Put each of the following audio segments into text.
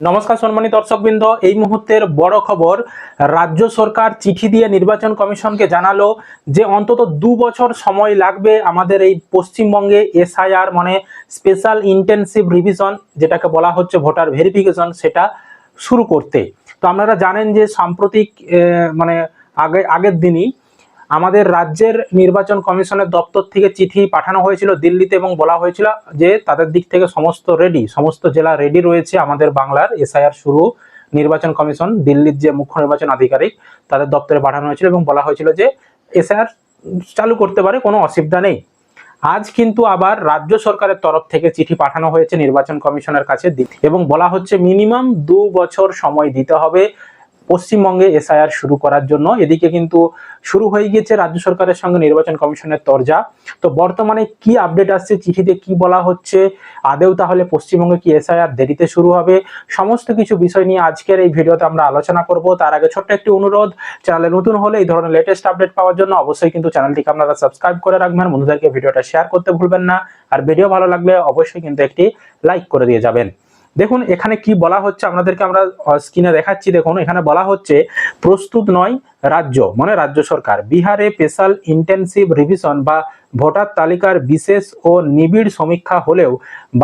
নমস্কার সম্মানিত দর্শকবৃন্দ, এই মুহূর্তের বড় খবর, রাজ্য সরকার চিঠি দিয়ে নির্বাচন কমিশনকে জানালো যে অন্তত দু বছর সময় লাগবে আমাদের এই পশ্চিমবঙ্গে এসআইআর মানে স্পেশাল ইন্টেনসিভ রিভিশন, যেটাকে বলা হচ্ছে ভোটার ভেরিফিকেশন, সেটা শুরু করতে। তো আপনারা জানেন যে সাম্প্রতিক মানে আগে, আগের দিনই আমাদের রাজ্যের নির্বাচন কমিশনের দপ্তর থেকে চিঠি পাঠানো হয়েছিল দিল্লিতে এবং বলা হয়েছিল যে তাদের দিক থেকে সমস্ত রেডি সমস্ত জেলা রেডি রয়েছে আমাদের বাংলার এসআইআর শুরু। নির্বাচন কমিশন, দিল্লির যে মুখ্য নির্বাচন আধিকারিক, তাদের দপ্তরে পাঠানো হয়েছিল এবং বলা হয়েছিল যে এসআইআর চালু করতে পারে, কোনো অসুবিধা নেই। আজ কিন্তু আবার রাজ্য সরকারের তরফ থেকে চিঠি পাঠানো হয়েছে নির্বাচন কমিশনের কাছে এবং বলা হচ্ছে মিনিমাম দু বছর সময় দিতে হবে। পশ্চিমবঙ্গে এসআইআর শুরু করার জন্য। এদিকে কিন্তু শুরু হয়ে গিয়েছে রাজ্য সরকারের সঙ্গে নির্বাচন কমিশনের তরজা। তো বর্তমানে কি আপডেট আসছে, চিঠিতে কি বলা হচ্ছে? আদেও তাহলে পশ্চিমবঙ্গে কি এসআইআর দেরিতে শুরু হবে? সমস্ত কিছু বিষয় নিয়ে আজকের এই ভিডিওতে আমরা আলোচনা করব। তার আগে ছোট্ট একটি অনুরোধ, চ্যানেলে নতুন হলে এই ধরনের লেটেস্ট আপডেট পাওয়ার জন্য অবশ্যই কিন্তু চ্যানেলটিকে আপনারা সাবস্ক্রাইব করে রাখবেন। বন্ধুদেরকে ভিডিওটা শেয়ার করতে ভুলবেন না। আর ভিডিও ভালো লাগলে অবশ্যই কিন্তু একটি লাইক করে দিয়ে যাবেন। দেখুন, এখানে কি বলা হচ্ছে, আপনাদেরকে আমরা স্ক্রিনে দেখাচ্ছি। দেখুন, এখানে বলা হচ্ছে, প্রস্তুত নয় রাজ্য মানে রাজ্য সরকার। বিহারে স্পেশাল ইন্টেনসিভ রিভিশন বা ভোটার তালিকার বিশেষ ও নিবিড় সমীক্ষা হলেও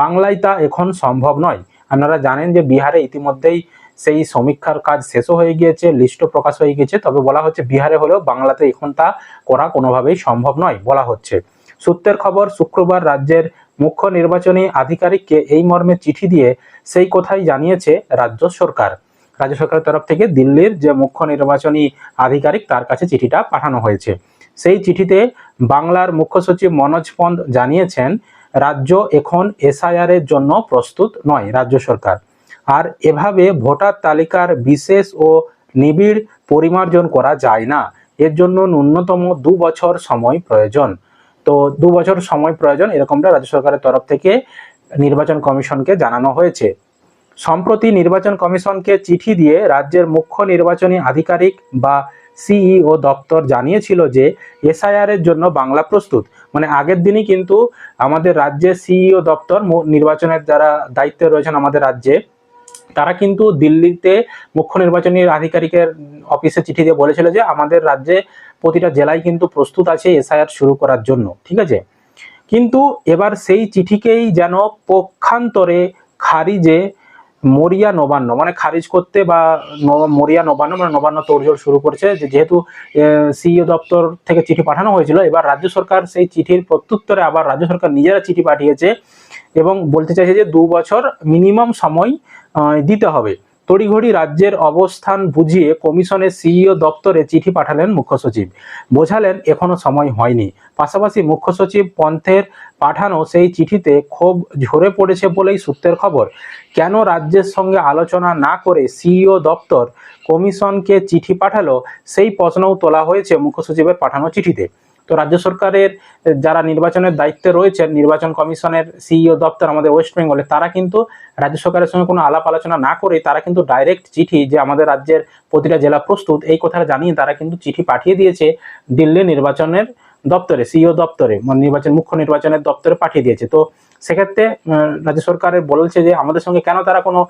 বাংলায় তা এখন সম্ভব নয়। আপনারা জানেন যে বিহারে ইতিমধ্যেই সেই সমীক্ষার কাজ শেষও হয়ে গিয়েছে, লিস্টও প্রকাশ হয়ে গিয়েছে। তবে বলা হচ্ছে, বিহারে হলেও বাংলাতে এখন তা করা কোনোভাবেই সম্ভব নয় বলা হচ্ছে। সূত্রের খবর, শুক্রবার রাজ্যের মুখ্য নির্বাচনী আধিকারিককে এই মর্মে চিঠি দিয়ে সেই কথাই জানিয়েছে রাজ্য সরকার। রাজ্য সরকারের তরফ থেকে দিল্লির যে মুখ্য নির্বাচনী আধিকারিক, তার কাছে চিঠিটা পাঠানো হয়েছে। সেই চিঠিতে বাংলার মুখ্য সচিব মনোজ পন্থ জানিয়েছেন, রাজ্য এখন এসআইআর এর জন্য প্রস্তুত নয় রাজ্য সরকার। আর এভাবে ভোটার তালিকার বিশেষ ও নিবিড় পরিমার্জন করা যায় না। এর জন্য ন্যূনতম দু বছর সময় প্রয়োজন। তো দু বছর সময় প্রয়োজন, এরকমটা রাজ্য সরকারের তরফ থেকে নির্বাচন কমিশনকে জানানো হয়েছে। সম্প্রতি নির্বাচন কমিশনকে চিঠি দিয়ে রাজ্যের মুখ্য নির্বাচনী আধিকারিক বা সিইও দপ্তর জানিয়েছিল যে এসআইআর এর জন্য বাংলা প্রস্তুত। মানে আগের দিনই কিন্তু আমাদের রাজ্যের সিইও দপ্তর নির্বাচনের যারা দায়িত্বে রয়েছেন আমাদের রাজ্যে তারা কিন্তু দিল্লিতে মুখ্য নির্বাচনী আধিকারিকের অফিসে চিঠি দিয়ে বলেছিল যে আমাদের রাজ্যে প্রতিটা জেলায় কিন্তু প্রস্তুত আছে এসআইআর শুরু করার জন্য, ঠিক আছে? কিন্তু এবার সেই চিঠিকেই যেন পক্ষান্তরে খারিজে মরিয়া নবান্ন মানে খারিজ করতে বা মরিয়া নবান্ন মানে নবান্ন তোড়জোড় শুরু করছে যেহেতু সিইও দপ্তর থেকে চিঠি পাঠানো হয়েছিল, এবার রাজ্য সরকার সেই চিঠির প্রত্যুত্তরে আবার রাজ্য সরকার নিজেরা চিঠি পাঠিয়েছে এবং বলতে চাইছে যে দু বছর মিনিমাম সময় দিতে হবে। তড়িঘড়ি রাজ্যের অবস্থান বুঝিয়ে কমিশনের সিইও দপ্তরে চিঠি পাঠালেন মুখ্য সচিব। বোঝালেন, এখনও সময় হয়নি। পাশাপাশি মুখ্য সচিব পন্থের পাঠানো সেই চিঠিতে ক্ষোভ ঝরে পড়েছে বলেই সূত্রের খবর। কেন রাজ্যের সঙ্গে আলোচনা না করে সিইও দপ্তর কমিশনকে চিঠি পাঠালো, সেই প্রশ্নও তোলা হয়েছে মুখ্য সচিবের পাঠানো চিঠিতে। তো রাজ্য সরকারের যারা নির্বাচনের দায়িত্বে রয়েছেন, নির্বাচন কমিশনের সিইও দপ্তর আমাদের ওয়েস্ট বেঙ্গলে, তারা কিন্তু রাজ্য সরকারের সঙ্গে কোনো আলাপ আলোচনা না করে তারা কিন্তু ডাইরেক্ট চিঠি যে আমাদের রাজ্যের প্রতিটা জেলা প্রস্তুত, এই কথাটা জানিয়ে তারা কিন্তু চিঠি পাঠিয়ে দিয়েছে দিল্লি নির্বাচনের দপ্তরে, সিইও দপ্তরে মানে নির্বাচন, মুখ্য নির্বাচনের দপ্তরে পাঠিয়ে দিয়েছে। তো সেক্ষেত্রে রাজ্য সরকারের বলছে যে আমাদের সঙ্গে কেন তারা কোনো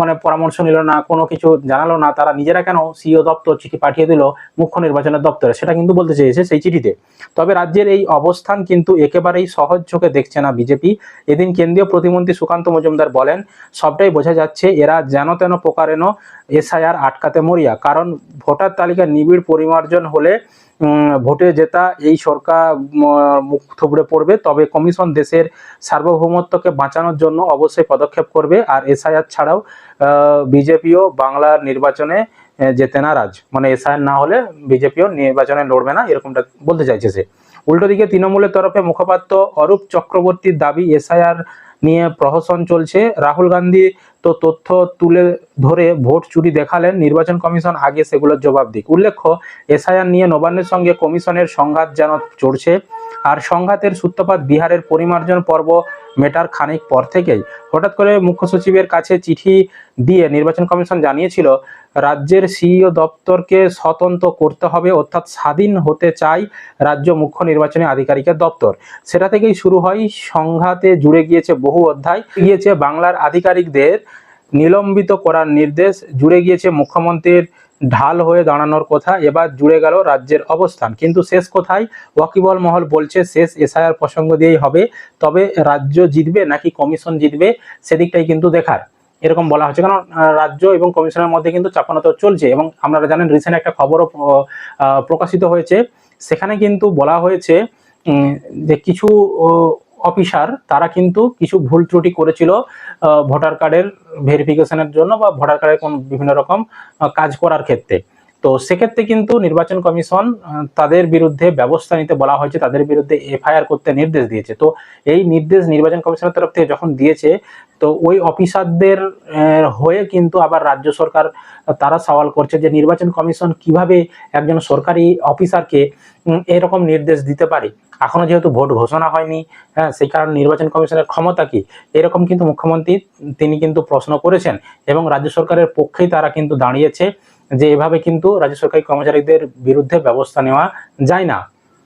মানে পরামর্শ নিল না, কোনো কিছু জানালো না, তারা নিজেরা কেন সিইও দপ্তর চিঠি পাঠিয়ে দিল মুখ্য নির্বাচনের দপ্তরে? সেটা কিন্তু বলতে চেয়েছে সেই চিঠিতে। তবে রাজ্যের এই অবস্থান কিন্তু একেবারেই সহজ চোখে দেখছে না বিজেপি। এদিন কেন্দ্রীয় প্রতিমন্ত্রী সুকান্ত মজুমদার বলেন, সবটাই বোঝা যাচ্ছে এরা যেন তেন প্রকারেণ এসআইআর আটকাতে মরিয়া। কারণ ভোটার তালিকা নিবিড় পরিমার্জন হলে ভোটে জেতা এই সরকার মুখ থুবড়ে পড়বে। তবে কমিশন দেশের সার্বভৌমত্বকে বাঁচানোর জন্য অবশ্যই পদক্ষেপ করবে। আর এসআইআর ছাড়াও বিজেপিও বাংলার নির্বাচনে যেতে নারাজ। মানে এসআইআর না হলে বিজেপিও নির্বাচনে লড়বে না, এরকমটা বলতে চাইছে সে। উল্টো দিকে তৃণমূলের তরফে মুখপাত্র অরূপ চক্রবর্তীর দাবি, এসআইআর নিয়ে প্রহসন চলছে। রাহুল গান্ধী তো তথ্য তুলে ধরে ভোট চুরি দেখালেন। নির্বাচন কমিশন আগে সেগুলোর জবাব দিক। উল্লেখ্য, এসআইআর নিয়ে নবান্নের সঙ্গে কমিশনের সংঘাত যেন চড়ছে। আর সংঘাতের সূত্রপাত বিহারের পরিমার্জন পর্ব মেটার খানিক পর থেকেই। হঠাৎ করে মুখ্য সচিবের কাছে চিঠি দিয়ে নির্বাচন কমিশন জানিয়েছিল, রাজ্যের সিইও দপ্তরকে স্বতন্ত্র করতে হবে, অর্থাৎ স্বাধীন হতে চাই রাজ্য মুখ্য নির্বাচনী আধিকারিকের দপ্তর। সেটা থেকেই শুরু হয়, সংঘাতে জুড়ে গিয়েছে বহু অধ্যায়। গিয়েছে বাংলার আধিকারিকদের নিলম্বিত করার নির্দেশ, জুড়ে গিয়েছে মুখ্যমন্ত্রীর ঢাল হয়ে দাঁড়ানোর কথা, এবার জুড়ে গেল রাজ্যের অবস্থান। কিন্তু শেষ কোথায়? ওয়াকিবল মহল বলছে, শেষ এসআইআর প্রসঙ্গ দিয়েই হবে। তবে রাজ্য জিতবে নাকি কমিশন জিতবে, সেদিকটাই কিন্তু দেখার। এরকম বলা হচ্ছে। কারণ রাজ্য এবং কমিশনের মধ্যে কিন্তু চাপানত চলছে এবং আপনারা জানেন রিসেন্ট একটা খবরও প্রকাশিত হয়েছে। সেখানে কিন্তু বলা হয়েছে যে কিছু অফিসার, তারা কিন্তু কিছু ভুল ত্রুটি করেছিল ভোটার কার্ডের ভেরিফিকেশনের জন্য বা ভোটার কার্ডের কোন বিভিন্ন রকম কাজ করার ক্ষেত্রে। তো সেক্ষেত্রে কিন্তু নির্বাচন কমিশন তাদের বিরুদ্ধে ব্যবস্থা নিতে বলা হয়েছে, তাদের বিরুদ্ধে এফআইআর করতে নির্দেশ দিয়েছে। তো এই নির্দেশ নির্বাচন কমিশনের তরফ থেকে যখন দিয়েছে, তো ওই অফিসারদের হয়ে কিন্তু আবার রাজ্য সরকার, তারা সওয়াল করছে যে নির্বাচন কমিশন কীভাবে একজন সরকারি অফিসারকে এরকম নির্দেশ দিতে পারে। এখনও যেহেতু ভোট ঘোষণা হয়নি হ্যাঁ সেই কারণে নির্বাচন কমিশনের ক্ষমতা কি? এরকম কিন্তু মুখ্যমন্ত্রী, তিনি কিন্তু প্রশ্ন করেছেন এবং রাজ্য সরকারের পক্ষেই তারা কিন্তু দাঁড়িয়েছে। যে এভাবে কিন্তু রাজ্য সরকারি কর্মচারীদের বিরুদ্ধে ব্যবস্থা নেওয়া যায় না।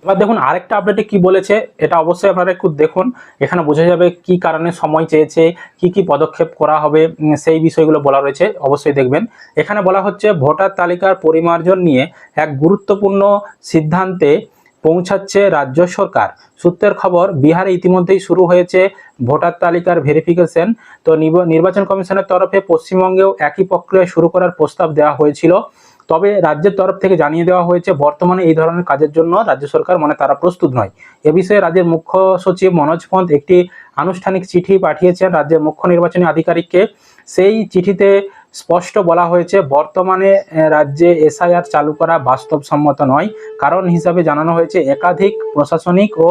এবার দেখুন, আরেকটা আপডেটে কি বলেছে, এটা অবশ্যই আপনারা একটু দেখুন। এখানে বোঝা যাবে কি কারণে সময় চেয়েছে, কি কি পদক্ষেপ করা হবে সেই বিষয়গুলো বলা রয়েছে, অবশ্যই দেখবেন। এখানে বলা হচ্ছে, ভোটার তালিকার পরিমার্জন নিয়ে এক গুরুত্বপূর্ণ সিদ্ধান্তে পৌঁছাচ্ছে রাজ্য সরকার। সূত্রের খবর, বিহারে ইতিমধ্যেই শুরু হয়েছে ভোটার তালিকার ভেরিফিকেশন তো নির্বাচন কমিশনের তরফে পশ্চিমবঙ্গেও একই প্রক্রিয়া শুরু করার প্রস্তাব দেওয়া হয়েছিল। তবে রাজ্যের তরফ থেকে জানিয়ে দেওয়া হয়েছে, বর্তমানে এই ধরনের কাজের জন্য রাজ্য সরকার মানে তারা প্রস্তুত নয়। এ বিষয়ে রাজ্যের মুখ্য সচিব মনোজ পন্থ একটি আনুষ্ঠানিক চিঠি পাঠিয়েছেন রাজ্যের মুখ্য নির্বাচনী আধিকারিককে। সেই চিঠিতে স্পষ্ট বলা হয়েছে, বর্তমানে রাজ্যে এসআইআর চালু করা বাস্তবসম্মত নয়। কারণ হিসাবে জানানো হয়েছে, একাধিক প্রশাসনিক ও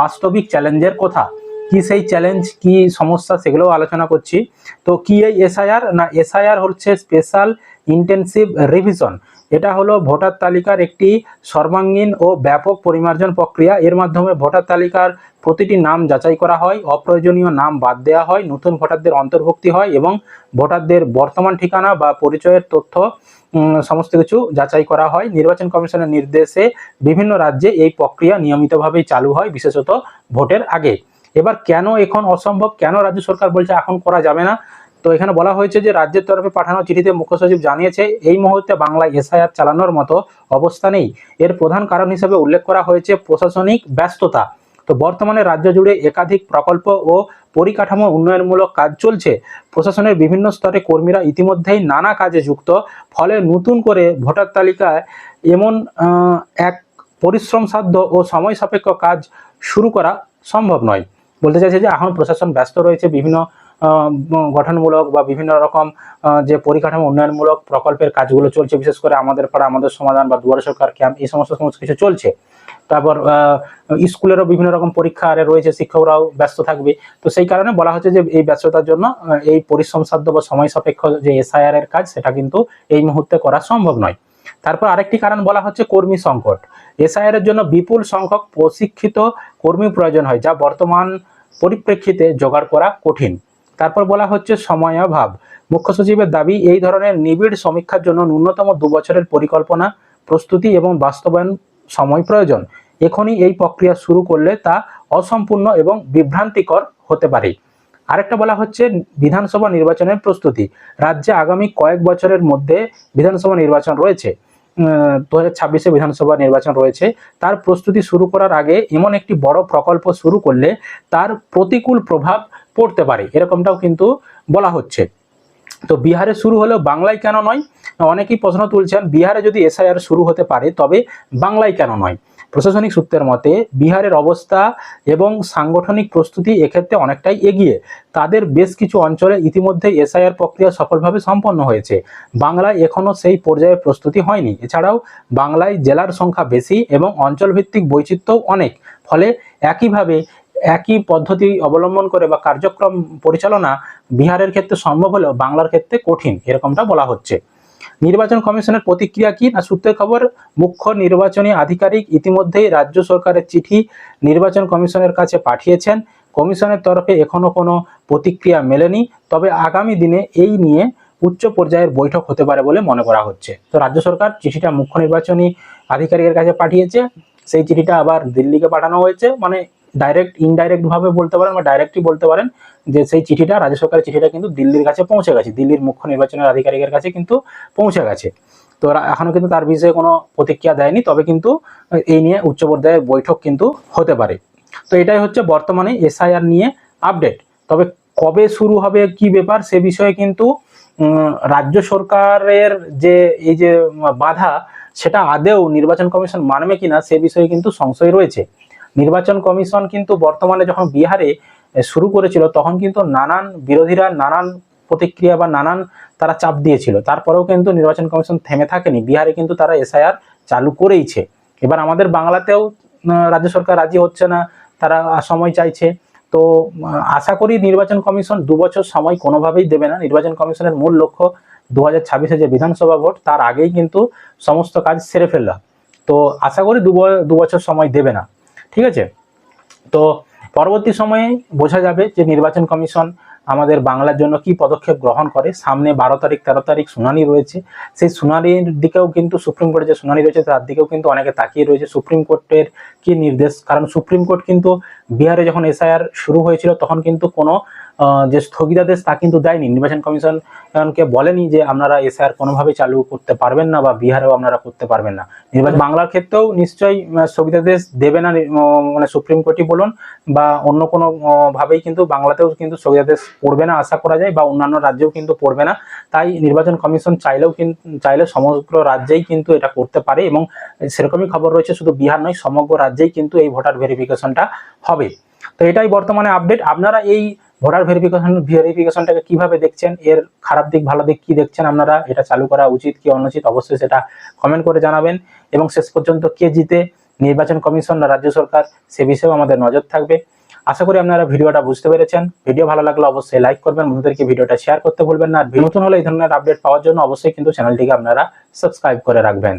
বাস্তবিক চ্যালেঞ্জের কথা। কি সেই চ্যালেঞ্জ, কি সমস্যা, সেগুলোও আলোচনা করছি। তো কি এই এসআইআর? না, এসআইআর হচ্ছে স্পেশাল ইন্টেনসিভ রিভিশন। এটা হলো ভোটার তালিকার একটি সর্বাঙ্গীন ও ব্যাপক পরিমার্জন প্রক্রিয়া। এর মাধ্যমে ভোটার তালিকার প্রতিটি নাম যাচাই করা হয়, অপ্রয়োজনীয় নাম বাদ দেওয়া হয়, নতুন ভোটারদের অন্তর্ভুক্তি হয় এবং ভোটারদের বর্তমান ঠিকানা বা পরিচয়ের তথ্য সমস্ত কিছু যাচাই করা হয়। নির্বাচন কমিশনের নির্দেশে বিভিন্ন রাজ্যে এই প্রক্রিয়া নিয়মিতভাবেই চালু হয়, বিশেষত ভোটের আগে। এবার কেন এখন অসম্ভব? কেন রাজ্য সরকার বলছে এখন করা যাবে না? তো এখানে বলা হয়েছে যে রাজ্যের তরফে পাঠানো চিঠিতে মুখ্য সচিব জানিয়েছে, এই মুহূর্তে বাংলায় এসআইআর চালানোর মতো অবস্থা নেই। এর প্রধান কারণ হিসেবে উল্লেখ করা হয়েছে প্রশাসনিক ব্যস্ততা। তো বর্তমানে রাজ্য জুড়ে একাধিক প্রকল্প ও পরিকাঠামো উন্নয়নমূলক কাজ চলছে। প্রশাসনের বিভিন্ন স্তরে কর্মীরা ইতিমধ্যেই নানা কাজে যুক্ত, ফলে নতুন করে ভোটার তালিকায় এমন এক পরিশ্রমসাধ্য ও সময় সাপেক্ষ কাজ শুরু করা সম্ভব নয়। বলতে চাইছে যে এখন প্রশাসন ব্যস্ত রয়েছে বিভিন্ন গঠনমূলক বা বিভিন্ন রকম যে পরিকাঠামো উন্নয়নমূলক প্রকল্পের কাজগুলো চলছে, বিশেষ করে আমাদের পাড়া, আমাদের সমাধান বা দুয়ারে সরকার ক্যাম্প এই সমস্ত সমস্ত কিছু চলছে। তারপর স্কুলেরও বিভিন্ন রকম পরীক্ষা আরে রয়েছে, শিক্ষকরাও ব্যস্ত থাকবে। তো সেই কারণে বলা হচ্ছে যে এই ব্যস্ততার জন্য এই পরিশ্রম সাধ্য বা সময় সাপেক্ষ যে এসআইআর এর কাজ, সেটা কিন্তু এই মুহূর্তে করা সম্ভব নয়। তারপর আরেকটি কারণ বলা হচ্ছে কর্মী সংকট। এসআইআর এর জন্য বিপুল সংখ্যক প্রশিক্ষিত কর্মী প্রয়োজন হয়, যা বর্তমান পরিপ্রেক্ষিতে জোগাড় করা কঠিন। তারপর বলা হচ্ছে সময়াভাব মুখ্য সচিবের দাবি, এই ধরনের নিবিড় সমীক্ষার জন্য ন্যূনতম দু বছরের পরিকল্পনা, প্রস্তুতি এবং বাস্তবায়ন সময় প্রয়োজন। এখনই এই প্রক্রিয়া শুরু করলে তা অসম্পূর্ণ এবং বিভ্রান্তিকর হতে পারে। আরেকটা বলা হচ্ছে বিধানসভা নির্বাচনের প্রস্তুতি। রাজ্যে আগামী কয়েক বছরের মধ্যে বিধানসভা নির্বাচন রয়েছে। দু হাজার বিধানসভা নির্বাচন রয়েছে। তার প্রস্তুতি শুরু করার আগে এমন একটি বড় প্রকল্প শুরু করলে তার প্রতিকূল প্রভাব পড়তে পারে, এরকমটাও কিন্তু বলা হচ্ছে। তো বিহারে শুরু হলেও বাংলায় কেন নয়? অনেকেই প্রশ্ন তুলছেন, বিহারে যদি এসআইআর শুরু হতে পারে, তবে বাংলায় কেন নয়? প্রশাসনিক সূত্রের মতে, বিহারের অবস্থা এবং সাংগঠনিক প্রস্তুতি এক্ষেত্রে অনেকটাই এগিয়ে। তাদের বেশ কিছু অঞ্চলে ইতিমধ্যে এসআইআর প্রক্রিয়া সফলভাবে সম্পন্ন হয়েছে। বাংলায় এখনও সেই পর্যায়ে প্রস্তুতি হয়নি। এছাড়াও বাংলায় জেলার সংখ্যা বেশি এবং অঞ্চলভিত্তিক বৈচিত্র্যও অনেক। ফলে একইভাবে একই পদ্ধতি অবলম্বন করে বা কার্যক্রম পরিচালনা বিহারের ক্ষেত্রে সম্ভব হলেও বাংলার ক্ষেত্রে কঠিন, এরকমটা বলা হচ্ছে। নির্বাচন কমিশনের প্রতিক্রিয়া কি? না, সূত্রের খবর, মুখ্য নির্বাচনী আধিকারিক ইতিমধ্যেই রাজ্য সরকারের চিঠি নির্বাচন কমিশনের কাছে পাঠিয়েছেন। কমিশনের তরফে এখনও কোনো প্রতিক্রিয়া মেলেনি। তবে আগামী দিনে এই নিয়ে উচ্চ পর্যায়ের বৈঠক হতে পারে বলে মনে করা হচ্ছে। তো রাজ্য সরকার চিঠিটা মুখ্য নির্বাচনী আধিকারিকের কাছে পাঠিয়েছে। সেই চিঠিটা আবার দিল্লিকে পাঠানো হয়েছে। মানে ডাইরেক্ট ইনডাইরেক্ট ভাবে বলতে পারেন বা ডাইরেক্টই বলতে পারেন। যে সেই চিঠিটা, রাজ্য সরকারের চিঠিটা কিন্তু দিল্লির কাছে পৌঁছে গেছে। দিল্লির মুখ্য নির্বাচনের আধিকারিকের কাছে কিন্তু পৌঁছে গেছে। তো ওরা এখনও কিন্তু তার বিষয়ে কোনো প্রতিক্রিয়া দেয়নি, তবে কিন্তু এই নিয়ে উচ্চ পর্যায়ের বৈঠক কিন্তু হতে পারে। তো এটাই হচ্ছে বর্তমানে এসআইআর নিয়ে আপডেট। তবে কবে শুরু হবে, কি ব্যাপার, সে বিষয়ে কিন্তু রাজ্য সরকারের যে, এই যে, বাধা, সেটা আদেও নির্বাচন কমিশন মানবে কিনা, সে বিষয়ে কিন্তু সংশয় রয়েছে। নির্বাচন কমিশন কিন্তু বর্তমানে যখন বিহারে শুরু করেছিল, তখন কিন্তু নানান বিরোধীরা নানান প্রতিক্রিয়া বা নানান তারা চাপ দিয়েছিল। তারপরেও কিন্তু নির্বাচন কমিশন থেমে থাকেনি। বিহারে কিন্তু তারা এসআইআর চালু করেইছে। এবার আমাদের বাংলাতেও রাজ্য সরকার রাজি হচ্ছে না, তারা সময় চাইছে। তো আশা করি নির্বাচন কমিশন দু বছর সময় কোনোভাবেই দেবে না। নির্বাচন কমিশনের মূল লক্ষ্য দু হাজার ছাব্বিশে যে বিধানসভা ভোট, তার আগেই কিন্তু সমস্ত কাজ সেরে ফেললা। তো, আশা করি দু বছর সময় দেবে না। ঠিক আছে? তো পরবর্তী সময়ে বোঝা যাবে যে নির্বাচন কমিশন আমাদের বাংলার জন্য কি পদক্ষেপ গ্রহণ করে। সামনে বারো তারিখ, তেরো তারিখ শুনানি রয়েছে। সেই শুনানির দিকেও কিন্তু সুপ্রিম কোর্টে যে শুনানি রয়েছে, তার দিকেও কিন্তু অনেকে তাকিয়ে রয়েছে। সুপ্রিম কোর্টের কি নির্দেশ? কারণ সুপ্রিম কোর্ট কিন্তু বিহারে যখন এসআইআর শুরু হয়েছিল, তখন কিন্তু কোনো যে স্থগিতাদেশ তা কিন্তু দেয়নি। নির্বাচন কমিশনকে বলেনি যে আপনারা এসআইআর কোনোভাবে চালু করতে পারবেন না বা বিহারেও আপনারা করতে পারবেন না। নির্বাচন বাংলার ক্ষেত্রেও নিশ্চয়ই স্থগিতাদেশ দেবে না মানে সুপ্রিম কোর্টই বলুন বা অন্য কোনো আহ, ভাবেই কিন্তু বাংলাতেও কিন্তু স্থগিতাদেশ পড়বে না আশা করা যায় বা অন্যান্য রাজ্যেও কিন্তু পড়বে না। তাই নির্বাচন কমিশন চাইলেও কিন্তু চাইলে সমগ্র রাজ্যেই কিন্তু এটা করতে পারে এবং সেরকমই খবর রয়েছে শুধু বিহার নয় সমগ্র রাজ্যেই কিন্তু এই ভোটার ভেরিফিকেশনটা হবে। তো এটাই বর্তমানে আপডেট আপনারা এই ভোটার ভেরিফিকেশন ভেরিফিকেশনটাকে কীভাবে দেখছেন, এর খারাপ দিক, ভালো দিক কি দেখছেন আপনারা, এটা চালু করা উচিত কি অনুচিত, অবশ্যই সেটা কমেন্ট করে জানাবেন। এবং শেষ পর্যন্ত কে জিতে, নির্বাচন কমিশন না রাজ্য সরকার, সে বিষয়েও আমাদের নজর থাকবে। আশা করি আপনারা ভিডিওটা বুঝতে পেরেছেন। ভিডিও ভালো লাগলে অবশ্যই লাইক করবেন, বন্ধুদেরকে ভিডিওটা শেয়ার করতে ভুলবেন না। আর নতুন হলে এই ধরনের আপডেট পাওয়ার জন্য অবশ্যই কিন্তু চ্যানেলটিকে আপনারা সাবস্ক্রাইব করে রাখবেন।